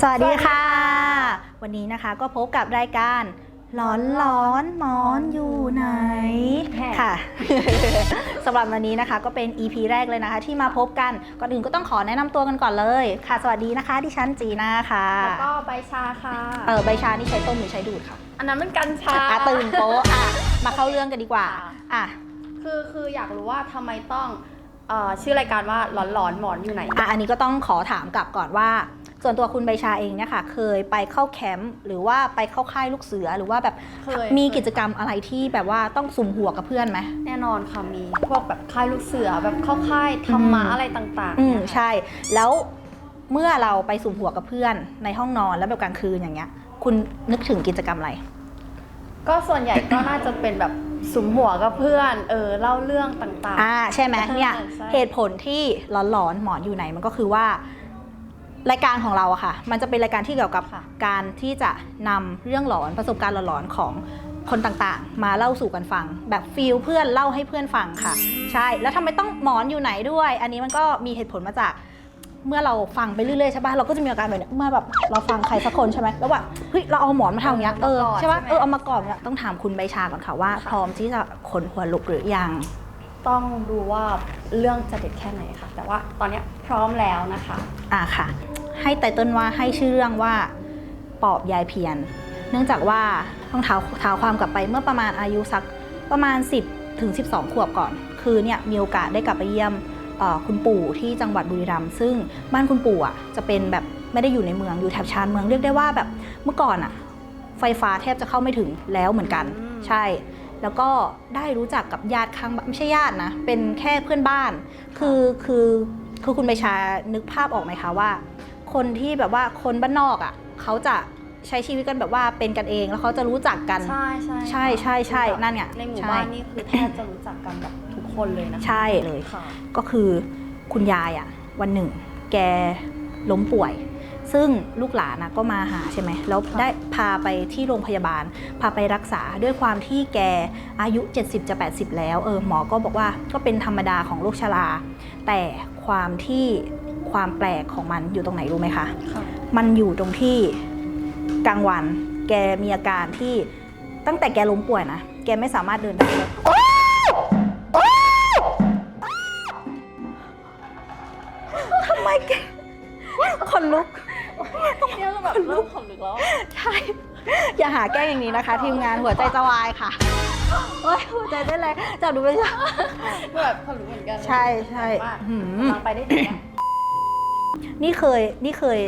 สวัสดีค่ะ วันนี้นะคะก็พบกับรายการร้อนร้อนๆหมอนอยู่ไหนแหม่ค่ะสำหรับวันนี้นะคะก็เป็น EP แรกเลยนะคะ ที่มาพบกันก่อนอื่นก็ต้องขอแนะนำตัวกันก่อนเลย ค่ะ สวัสดีนะคะ ดิฉันจีน่าค่ะแล้วก็ใบชาค่ะเออใบชานี่ใช้ต้มหรือใช้ดูดค่ะอันนั้นมันกัญชาอะตื่นโป๊ะอะมาเข้าเรื่องกันดีกว่าค่ะอะคือคืออยากรู้ว่าทำไมต้องเอ่อชื่อรายการว่าหลอนหลอนๆหมอนอยู่ไหนอะอันนี้ก็ต้องขอถามกลับก่อนว่า ส่วนตัวคุณใบชาเองเนี่ยค่ะ เคยไปเข้าแคมป์หรือว่าไปเข้าค่ายลูกเสือหรือว่าแบบเคย มีเคยกิจกรรมอะไรที่แบบว่าต้องสุ่มหัวกับเพื่อนไหม แน่นอนค่ะมีพวกแบบค่ายลูกเสือแบบเข้าค่ายธรรมะอืม อะไรต่างๆอืมเนี่ยค่ะใช่ แล้วเมื่อเราไปสุ่มหัวกับเพื่อนในห้องนอนแล้วแบบกลางคืนอย่างเงี้ย คุณนึกถึงกิจกรรมอะไร ก็ส่วนใหญ่ก็น่าจะเป็นแบบสุมหัวกับเพื่อน เออเล่าเรื่องต่าง อ่าใช่ไหมใช่เนี่ยใช่ เหตุผลที่หลอนๆหมอนอยู่ไหนมันก็คือว่า รายการของเราอะค่ะ มันจะเป็นรายการที่เกี่ยวกับค่ะการที่จะนำเรื่องหลอนประสบการณ์หลอนๆของคนต่างๆ มาเล่าสู่กันฟัง แบบฟีลเพื่อนเล่าให้เพื่อนฟังค่ะ ใช่แล้วทำไมต้องหมอนอยู่ไหนด้วย อันนี้มันก็มีเหตุผลมาจาก เมื่อเราฟังไปเรื่อยๆใช่ป่ะเราก็จะมีอาการแบบเนี้ยเมื่อแบบเราฟังใครสักคนใช่ไหมแล้วว่าเฮ้ยเราเอาหมอนมาทำอย่างเงี้ยเออใช่ป่ะเออเอามาก่อนเนี่ยต้องถามคุณใบชาก่อนค่ะว่า พร้อมที่จะขนหัวลุกหรือยังๆ ต้องดูว่าเรื่องจะเด็ดแค่ไหนค่ะ แต่ว่าตอนเนี้ยพร้อมแล้วนะคะ อ่าค่ะ ให้ไตเติ้ลว่าให้ชื่อเรื่องว่าปอบยายเพียน เนื่องจากว่าต้องเท้าเท้าความกลับไปเมื่อประมาณอายุสักประมาณ 10ถึง12 ขวบก่อน คือเนี่ยมีโอกาสได้กลับไปเยี่ยมเอ่อคุณปู่ที่จังหวัดบุรีรัมย์ซึ่งบ้านคุณปู่อะจะเป็นแบบไม่ได้อยู่ในเมืองอยู่แถบชานเมืองเรียกได้ว่าแบบเมื่อก่อนอะไฟฟ้าแทบจะเข้าไม่ถึงแล้วเหมือนกันอืมใช่ แล้วก็ได้รู้จักกับญาติข้างบ้านไม่ใช่ญาตินะ เป็นแค่เพื่อนบ้าน คือคือคือคุณใบชานึกภาพออกไหมคะว่า คนที่แบบว่าคนบ้านนอกอะเขาจะใช้ชีวิตกันแบบว่าเป็นกันเองแล้วเขาจะรู้จักกัน ใช่ใช่ใช่ใช่ใช่คือแบบนั่นไงในหมู่ใช่บ้านนี่คือแทบจะรู้จักกันแบบทุกคนเลยนะคะใช่เลยค่ะก็คือคุณยายอะ วันหนึ่ง แกล้มป่วย ซึ่งลูกหลานนะก็มาหาใช่ไหมแล้วค่ะได้พาไปที่โรงพยาบาล พาไปรักษาด้วยความที่แกอายุ 70จะ80 แล้วเออหมอก็บอกว่าก็เป็นธรรมดาของโรคชรา แต่ความที่ความแปลกของมันอยู่ตรงไหนรู้ไหมคะค่ะมันอยู่ตรงที่กลางวัน แกมีอาการที่ตั้งแต่แกล้มป่วยนะ แกไม่สามารถเดินได้ ริ่มขนลุกแล้วใช่ อย่าหาแกล้งอย่างนี้นะคะ ทีมงานหัวใจจะวายค่ะโอ้ยหัวใจได้เลยจับดูไปจ้ะแบบขนลุกเหมือนกันใช่ใช่ว่าหืมกำลังไปได้ถึงเนี่ยนี่เคยนี่เคย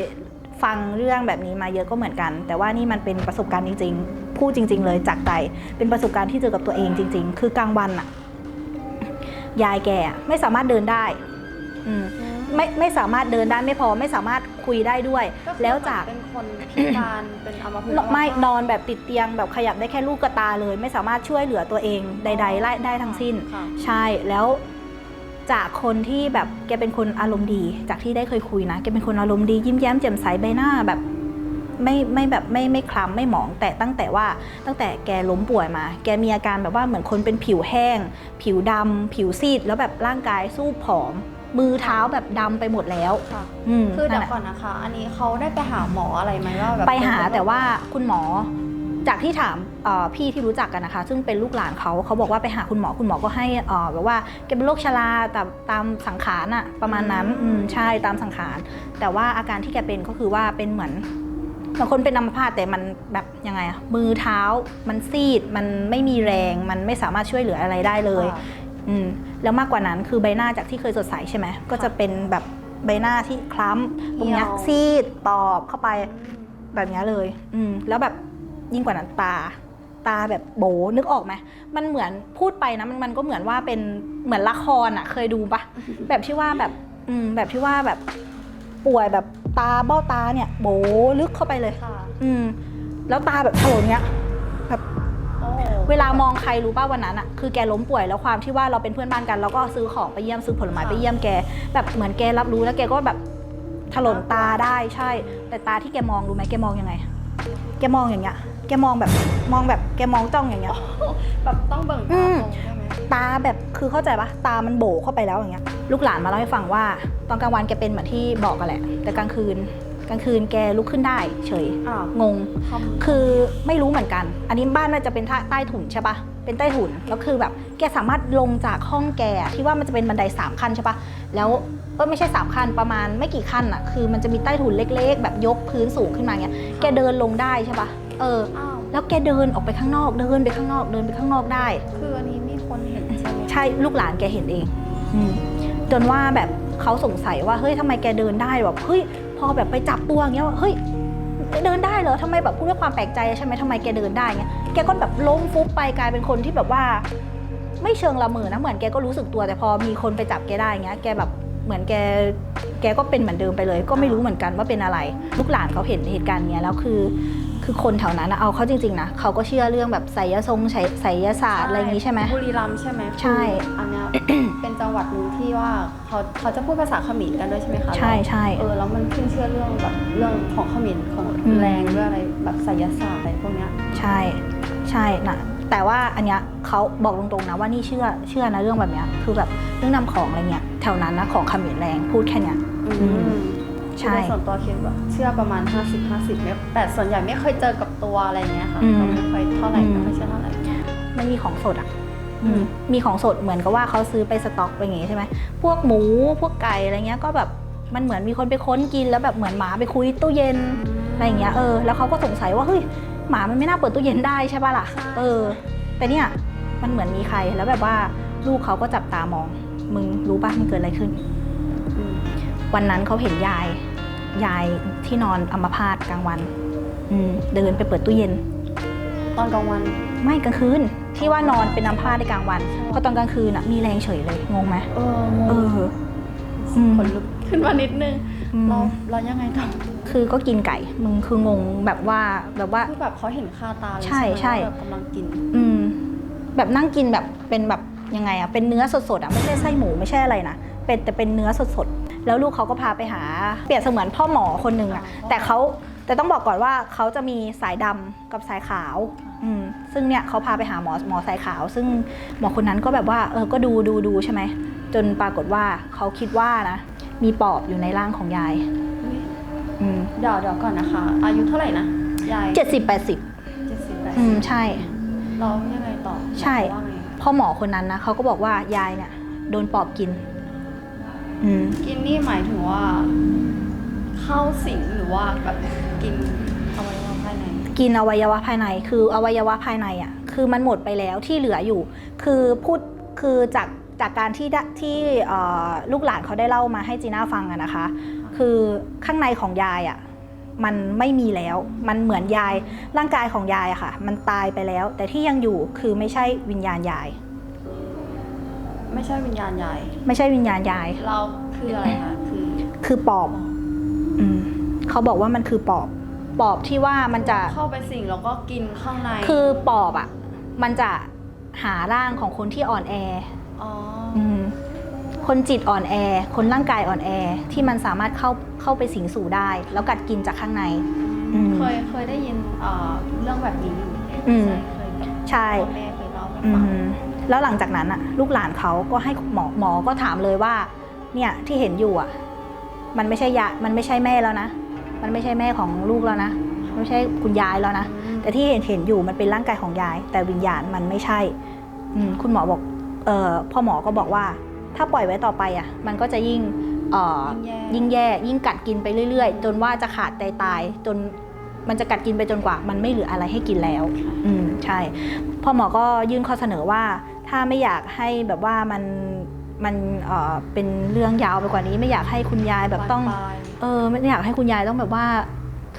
ฟังเรื่องแบบนี้มาเยอะก็เหมือนกัน แต่ว่านี่มันเป็นประสบการณ์จริงๆพูดจริง ๆ เลยจากใจเป็นประสบการณ์ที่เจอกับตัวเองจริง ๆ คือกลางวันอะยายแกอะไม่สามารถเดินได้ อืม ไม่ไม่สามารถเดินได้ไม่พอไม่สามารถคุยได้ด้วย ก็คือแล้วจาก เป็นคนพิการเป็นอัมพฤกษ์ไม่นอนแบบติดเตียงแบบขยับได้แค่ลูกกระตาเลย ไม่สามารถช่วยเหลือตัวเองใดๆไล่ได้ทั้งสิ้น ค่ะใช่แล้วจากคนที่แบบแกเป็นคนอารมณ์ดี จากที่ได้เคยคุยนะ แกเป็นคนอารมณ์ดียิ้มแย้มแจ่มใสใบหน้าแบบ ไม่ไม่แบบไม่ไม่คล้ำไม่หมองแต่ตั้งแต่ว่าตั้งแต่แกล้มป่วยมา แกมีอาการแบบว่าเหมือนคนเป็นผิวแห้ง ผิวดำผิวซีดแล้วแบบร่างกายสู้ผอม มือเท้าแบบดำไปหมดแล้วค่ะอืมคือเดี๋นั่ยนวแหละ ก่อนนะคะ อันนี้เขาได้ไปหาหมออะไรไหมว่าแบบ ไปหาแต่ว่าคุณหมอจากที่ถามเอ่อพี่ที่รู้จักกันนะคะ ซึ่งเป็นลูกหลานเขาเขาบอกว่าไปหาคุณหมอคุณหมอก็ให้เอ่อแบบว่าแกเป็นโรคชราแต่ตามสังขารอะประมาณนั้นอืมใช่ตามสังขารแต่ว่าอาการที่แกเป็นก็คือว่าเป็นเหมือนบางคนเป็นอัมพาตแต่มันแบบยังไงอะมือเท้ามันซีดมันไม่มีแรงมันไม่สามารถช่วยเหลืออะไรได้เลย ค่ะ อืมแล้วมากกว่านั้นคือใบหน้าจากที่เคยสดใสใช่ไหมก็จะเป็นแบบใบหน้าที่คล้ำตรงเนี้ยเหี่ยวซีดตอบเข้าไปแบบเนี้ยเลย อืมแล้วแบบยิ่งกว่านั้นตา ตาแบบโบนึกออกไหมมันเหมือนพูดไปนะมันมันก็เหมือนว่าเป็นเหมือนละครอะเคยดูปะแบบที่ว่าแบบ อืมแบบที่ว่าแบบป่วยแบบตาเบ้าตาเนี่ย โบลึกเข้าไปเลยค่ะอืมแล้วตาแบบถลนเนี้ยโอ้ เวลามองใครรู้ป่ะวันนั้นอะคือแกล้มป่วยแล้วความที่ว่าเราเป็นเพื่อนบ้านกันเราก็ซื้อของไปเยี่ยมซื้อผลไม้ไปเยี่ยมแก แบบเหมือนแกรับรู้แล้วแกก็แบบถลนตาได้ใช่ แต่ตาที่แกมองรู้ไหมแกมองยังไง แกมองอย่างเงี้ย แกมองแบบมองแบบแกมองจ้องอย่างเงี้ย แบบต้องเบิ่งอืตามตรงใช่ไหมตาแบบคือเข้าใจปะตามันโบเข้าไปแล้วอย่างเงี้ย ลูกหลานมาเล่าให้ฟังว่า ตอนกลางวันแกเป็นเหมือนที่บอกกันแหละ แต่กลางคืน กลางคืนแกลุกขึ้นได้เฉยอ้าวงงทำคือไม่รู้เหมือนกัน อันนี้บ้านน่าจะเป็นใต้ถุนใช่ปะเป็นใต้ถุนแล้วคือแบบแกสามารถลงจากห้องแกอะที่ว่ามันจะเป็นบันไดสามขั้นใช่ปะแล้วเออไม่ใช่สามขั้นประมาณไม่กี่ขั้นอะคือมันจะมีใต้ถุนเล็ก ๆ แบบยกพื้นสูงขึ้นมาเงี้ยแกเดินลงได้ใช่ปะเออ อ้าวแล้วแกเดินออกไปข้างนอกเดินไปข้างนอกเดินไปข้างนอกได้ คืออันนี้มีคนเห็นใช่ไหมใช่ลูกหลานแกเห็นเองอมจนว่าแบบเขาสงสัยว่าเฮ้ยทำไมแกเดินได้แบบเฮ้ยพ อแบบไปจับตัวอย่างเงี้ยว่าเฮ้ยเดินได้เหรอทำไมแบบพูดด้วยความแปลกใจใช่ไหมทำไมแกเดินได้เงี้ยแกก็แบบล้มฟุบไปกลายเป็นคนที่แบบว่า ไม่เชิงละเมอนะเหมือนแกก็รู้สึกตัวแต่พอมีคนไปจับแกได้เงี้ยแกแบบเหมือนแกแกก็เป็นเหมือนเดิมไปเลย ก็ไม่รู้เหมือนกันว่าเป็นอะไร ลูกหลานเขาเห็นเหตุการณ์เนี้ยแล้วคือคือคนแถวนั้นนะเอาเข้าจริงๆนะเขาก็เชื่อเรื่องแบบไสยทรงไสยไสยศาสตร์อะไรอย่างงี้ใช่ไหมบุรีรัมย์ใช่ไหมใช่คืออันเนี้ยเป็น จังหวัดหนึ่งที่ว่าเขาเขาจะพูดภาษาเขมรกันด้วยใช่ไหมคะใช่ใช่เออแล้วมันขึ้นเชื่อเรื่องแบบเรื่องของเขมรของอืมแรงด้วยอะไรแบบไสยศาสตร์อะไรพวกเนี้ยใช่ใช่นะแต่ว่าอันเนี้ยเขาบอกตรงๆนะว่านี่เชื่อเชื่อนะเรื่องแบบเนี้ยคือแบบเรื่องนำของอะไรเงี้ยแถวนั้นนะของเขมรแรงพูดแค่เนี้ยอืมใช่คือโดยส่วนตัวคิดว่าเชื่อประมาณ 50 50ไม่แต่ส่วนใหญ่ไม่เคยเจอกับตัวอะไรเงี้ยค่ะอืมก็ไม่ค่อยเท่าไหร่อืมไม่ค่อยเชื่อเท่าไหร่ไม่มีของสดอะอื มมีของสดเหมือนกับว่าเขาซื้อไปสต็อกไปอย่างงี้ใช่ไหมพวกหมูพวกไก่อะไรเงี้ยก็แบบมันเหมือนมีคนไปค้นกินแล้วแบบเหมือนหมาไปคุยตู้เย็นอะไรอย่างเงี้ยเออแล้วเขาก็สงสัยว่าเฮ้ยหมามันไม่น่าเปิดตู้เย็นได้ใช่ป่ะล่ะใช่เออ แต่เนี่ยมันเหมือนมีใครแล้วแบบว่าลูกเขาก็จับตามอง มึงรู้ป่ะมันเกิดอะไรขึ้นอืมวันนั้นเขาเห็นยาย ยายที่นอนอัมพาตกลางวัน อืมเดินไปเปิดตู้เย็น ตอนกลางวัน ไม่กลางคืน ที่ว่านอนเป็นอัมพาตในกลางวันพอตอนกลางคืนอะมีแรงเฉยเลยงงไหมเอองเองออืม ขนลุกขึ้นมานิดนึงอืมเราเรายังไงต่อคือก็กินไก่มึงคืองงแบบว่าแบบว่า คือแบบเขาเห็นคาตาเลยใช่ไหมใช่ว่าแบบกำลังกิน อืมแบบนั่งกินแบบเป็นแบบยังไงอะเป็นเนื้อสดๆอะไม่ใช่ไส้หมูไม่ใช่อะไรนะเป็นแต่เป็นเนื้อสดๆแล้วลูกเขาก็พาไปหา เปรียบเสมือนพ่อหมอคนหนึ่งอะอ๋อแต่เขา แต่ต้องบอกก่อนว่าเขาจะมีสายดำกับสายขาวอืมซึ่งเนี่ยเขาพาไปหาหมอหมอสายขาว ซึ่งหมอคนนั้นก็แบบว่าเออก็ดูดูดูใช่ไหมจนปรากฏว่าเขาคิดว่านะมีปอบอยู่ในร่างของยายอุ๊ยอืมเดี๋ยวเดี๋ยวก่อนนะคะ อายุเท่าไหร่นะยายเจ็ดสิบแปดสิบเจ็ดสิบแปดอืมใช่ เรายังไงต่อใช่ ว่าไงพ่อหมอคนนั้นนะเขาก็บอกว่ายายเนี่ย โดนปอบกิน อืม กินนี่หมายถึงว่า เข้าสิงหรือว่าแบบ กินอวัยวะภายใน กินอวัยวะภายใน คืออวัยวะภายในอะ คือมันหมดไปแล้วที่เหลืออยู่ คือพูด คือจากจากการที่ได้ที่เอ่อลูกหลานเขาได้เล่ามาให้จีน่าฟังอะนะคะ คือข้างในของยายอะมันไม่มีแล้ว มันเหมือนยาย ร่างกายของยายอะค่ะ มันตายไปแล้ว แต่ที่ยังอยู่คือไม่ใช่วิญญาณยาย ไม่ใช่วิญญาณยาย ไม่ใช่วิญญาณยาย เราคืออะไรคะคือคือปอบอืม เขาบอกว่ามันคือปอบ ปอบที่ว่ามันจะ เข้าไปสิงแล้วก็กินข้างในคือปอบอะ มันจะหาร่างของคนที่อ่อนแออ๋ออืมคนจิตอ่อนแอ คนร่างกายอ่อนแอ ที่มันสามารถเข้าเข้าไปสิงสู่ได้ แล้วกัดกินจากข้างใน อืมเคยเคยได้ยินเอ่อเรื่องแบบนี้อยู่อืมใช่เคยแบบใช่ พ่อแม่เคยเล่าให้อืฟัง มแล้วหลังจากนั้นอะลูกหลานเขาก็ให้หมอหมอก็ถามเลยว่า เนี่ยที่เห็นอยู่อะมันไม่ใช่ยามันไม่ใช่แม่แล้วนะ มันไม่ใช่แม่ของลูกแล้วนะไม่ใช่คุณยายแล้วนะแต่ที่เห็นเห็นอยู่มันเป็นร่างกายของยาย แต่วิญญาณมันไม่ใช่อืมคุณหมอบอกเออพ่อหมอก็บอกว่า ถ้าปล่อยไว้ต่อไปอะ มันก็จะยิ่งเอ่อยิ่งแย่ยิ่งแย่ ยิ่งกัดกินไปเรื่อยๆ จนว่าจะขาดใจตายจนมันจะกัดกินไปจนกว่า มันไม่เหลืออะไรให้กินแล้ว อืมใช่พ่อหมอก็ยื่นข้อเสนอว่า ถ้าไม่อยากให้แบบว่ามันมันเอ่อเป็นเรื่องยาวไปกว่านี้ ไม่อยากให้คุณยายแบบต้องบานปลายเออไม่อยากให้คุณยายต้องแบบว่า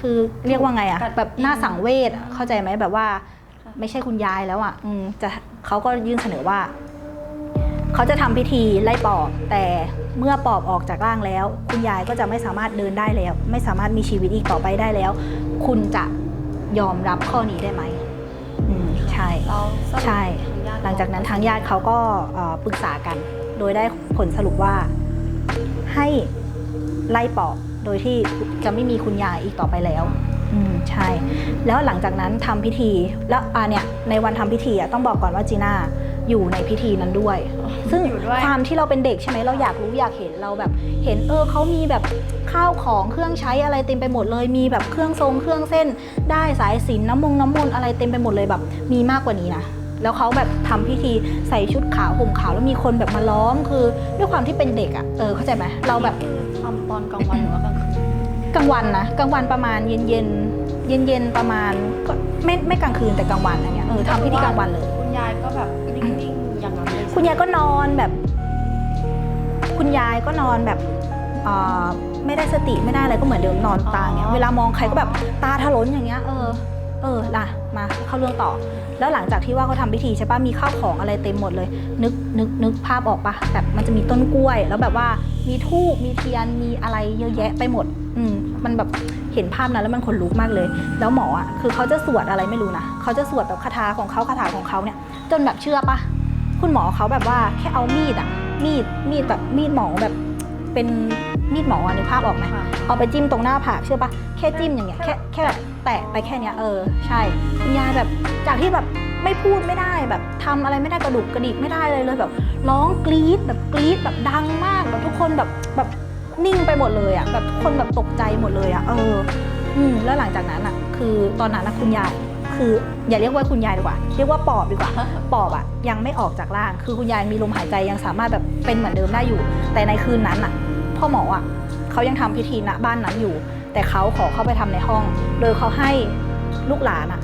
คือเรียกว่าไงอะกัดแบบหน้าสังเวชอะอืมเข้าใจไหมแบบว่าค่ะไม่ใช่คุณยายแล้วอะอืมจะเขาก็ยื่นเสนอว่า เขาจะทำพิธีไล่ปอบ แต่เมื่อปอบออกจากร่างแล้ว คุณยายก็จะไม่สามารถเดินได้แล้ว ไม่สามารถมีชีวิตอีกต่อไปได้แล้ว คุณจะยอมรับข้อนี้ได้ไหมอืมใช่ เราสรุปใช่ ทญติหลังจากนั้นทางญาติเขาก็เอ่อปรึกษากัน โดยได้ผลสรุปว่าให้ไล่ปอบ โดยที่จะไม่มีคุณยายอีกต่อไปแล้วอืมใช่ แล้วหลังจากนั้นทำพิธีแล้วอ่าเนี่ยในวันทำพิธีอะต้องบอกก่อนว่าจีน่าอยู่ในพิธีนั้นด้วย ซึ่งอยู่ด้วยความที่เราเป็นเด็กใช่ไหมเราอยากรู้อยากเห็นเราแบบ เห็นเออเขามีแบบข้าวของเครื่องใช้อะไรเต็มไปหมดเลย มีแบบเครื่องทรงเครื่องเส้น ได้สายสิญจนน้ำมงน้ำมนต์อะไรเต็มไปหมดเลยแบบ มีมากกว่านี้นะแล้วเขาแบบทำพิธีใส่ชุดขาวห่มขาวแล้วมีคนแบบมาล้อมคือ ด้วยความที่เป็นเด็กอะ่ะเออเข้าใจไหมเราแบบ ทำตอนกลางวันหรือว่ากลางคืนกลางวันนะกลางวันประมาณเย็นเย็นเย็นเย็นๆประมาณก็ไม่ไม่กลางคืนแต่กลางวันอะไรเงี้ยเออทำพิธีกลางวันเลย คุณยายก็แบบนิ่งๆอย่างนั้นเลยคุณยายก็นอนแบบ คุณยายก็นอนแบบเอ่อไม่ได้สติไม่ได้อะไรก็เหมือนเดิมนอนตาอย่างเงี้ยเวลามองใครก็แบบตาถลนอย่างเงี้ยเออเออล่ะมาเข้าเรื่องต่อ แล้วหลังจากที่ว่าเขาทำพิธีใช่ปะมีข้าวของอะไรเต็มหมดเลย นึกนึกนึกภาพออกปะแบบมันจะมีต้นกล้วย แล้วแบบว่ามีทูบมีเทียนมีอะไรเยอะแยะไปหมด อืมมันแบบเห็นภาพนั้นแล้วมันขนลุกมากเลย แล้วหมออะคือเขาจะสวดอะไรไม่รู้นะเขาจะสวดแบบคาถาของเขาคาถาของเขาเนี่ยจนแบบเชื่อปะคุณหมอเขาแบบว่าแค่เอามีดอะมีดมีดแบบมีดหมอแบบ เป็นมีดหมออะนึกภาพออกไหมค่ะเอาไปจิ้มตรงหน้าผากเชื่อปะแค่จิ้มอย่างเงี้ยแค่แค่แบบแตะไปแค่เนี้ยเออใช่คุณยายแบบจากที่แบบไม่พูดไม่ได้แบบทำอะไรไม่ได้กระดุกกระดิกไม่ได้เลยเลยแบบร้องกรี๊ดแบบกรี๊ดแบบดังมากแบบทุกคนแบบแบบนิ่งไปหมดเลยอะแบบทุกคนแบบตกใจหมดเลยอะเอออืมแล้วหลังจากนั้นอะ คือตอนนั้นนะคุณยาย คืออย่าเรียกว่าคุณยายดีกว่า เรียกว่าปอบดีกว่า ปอบอะยังไม่ออกจากร่าง คือคุณยายมีลมหายใจยังสามารถแบบเป็นเหมือนเดิมได้อยู่ แต่ในคืนนั้นอะพ่อหมออะเขายังทำพิธีณบ้านนั้นอยู่ แต่เขาขอเข้าไปทำในห้อง โดยเขาให้ลูกหลานอะ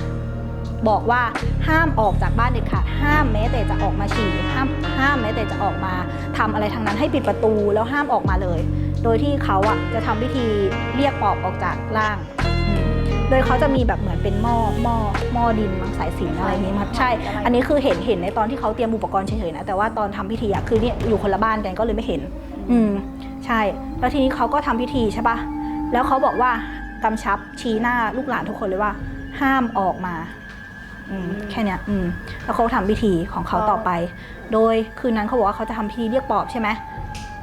บอกว่าห้ามออกจากบ้านเด็ดขาดห้ามแม้แต่จะออกมาฉี่ห้ามห้ามแม้แต่จะออกมาทำอะไรทางนั้นให้ปิดประตูแล้วห้ามออกมาเลย โดยที่เขาอะจะทำพิธีเรียกปอบออกจากร่าง โดยเขาจะมีแบบเหมือนเป็นหม้อหม้อหม้อดินมังสายสิญจนอะไรอย่างนี้มาใช่ อันนี้คือเห็นเห็นในตอนที่เขาเตรียมอุปกรณ์เฉยๆนะแต่ว่าตอนทำพิธีอะคือเนี่ยอยู่คนละบ้านกันก็เลยไม่เห็น อืมใช่ แล้วทีนี้เขาก็ทำพิธีใช่ปะแล้วเขาบอกว่ากำชับชี้หน้าลูกหลานทุกคนเลยว่า ห้ามออกมาอืมแค่เนี้ยอืมแล้วเขาทำพิธีของเขาต่อไป โดยคืนนั้นเขาบอกว่าเขาจะทำพิธีเรียกปอบใช่ไหม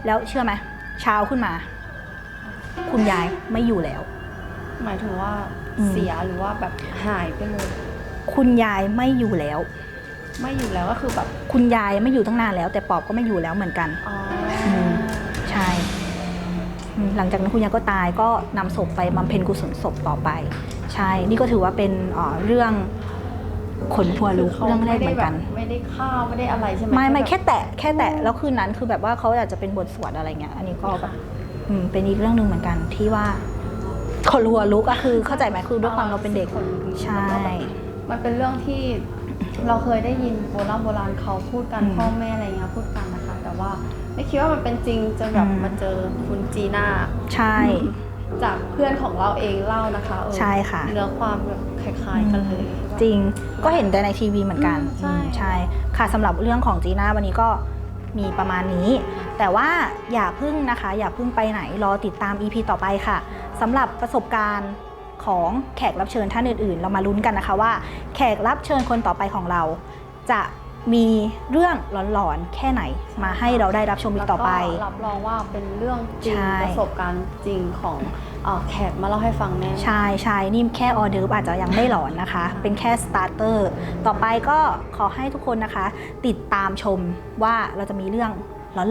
แล้วเชื่อไหมเช้าขึ้นมา คุณยายไม่อยู่แล้ว หมายถึงว่าอืม เสียหรือว่าแบบหายไปเลย คุณยายไม่อยู่แล้ว ไม่อยู่แล้วก็คือแบบคุณยายไม่อยู่ตั้งนานแล้ว แต่ปอบก็ไม่อยู่แล้วเหมือนกันอ๋อมใช่อืมหลังจากนั้นคุณยายก็ตายก็นำศพไปบำเพ็ญกุศลศพต่อไป ใช่ นี่ก็ถือว่าเป็นเอ่อเรื่องขนหัวลุกคืขาเรื่องแรกเหมือนกัน ไม่ได้ฆ่าไม่ได้อะไรใช่ไหมไม่ไม่บบแค่แตะแค่แตะแล้วคืนนั้นคือแบบว่าเขาอาจจะเป็นบทสวดอะไรเงี้ย อันนี้ก็แบบอืมเป็นอีกเรื่องหนึ่งเหมือนกันที่ว่า ขนหัวลุกอะคือเข้าใจไหมคือด้วยความเราเป็นเด็กคนลุกใช่แล้วก็แบบมันเป็นเรื่องที่เราเคยได้ยินโบราณโบราณเขาพูดกันอืมพ่อแม่อะไรเงี้ยพูดกันนะคะ แต่ว่าไม่คิดว่ามันเป็นจริงจนแบบอืมมาเจอคุณจีน่าใช่ จากเพื่อนของเราเองเล่านะคะเออใช่ค่ะเนื้อความแบบคล้ายๆกันเลยจริงก็เห็นแต่ในทีวีเหมือนกันอืมใช่อืมใช่ค่ะสำหรับเรื่องของจีน่าวันนี้ก็มีประมาณนี้ แต่ว่าอย่าพึ่งนะคะ อย่าพึ่งไปไหนรอติดตาม EP ต่อไปค่ะ สำหรับประสบการณ์ของแขกรับเชิญท่านอื่นๆ เรามาลุ้นกันนะคะว่า แขกรับเชิญคนต่อไปของเรา จะมีเรื่องหลอนๆแค่ไหนมาให้เราได้รับชมอีกต่อไป แล้วก็รับรองว่าเป็นเรื่องจริงใช่ ประสบการณ์จริงของเอ่อแขกมาเล่าให้ฟังแน่ใช่ใช่นี่แค่ออเดิร์ฟอาจจะยังไม่หลอนนะคะ เป็นแค่สตาร์เตอร์ ต่อไปก็ขอให้ทุกคนนะคะ ติดตามชมว่าเราจะมีเรื่อง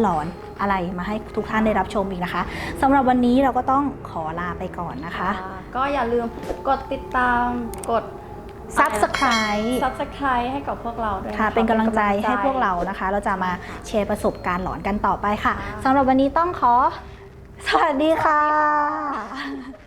หลอนๆอะไรมาให้ทุกท่านได้รับชมอีกนะคะสำหรับวันนี้เราก็ต้องขอลาไปก่อนนะคะอ่าก็อย่าลืมกดติดตามกด Subscribe Subscribe ให้กับพวกเราด้วยค่ะะเป็นกำลังใจให้พวกเรานะคะ เราจะมาแชร์ประสบการณ์หลอนกันต่อไปค่ะสำหรับวันนี้ต้องขอ สวัสดีค่ะ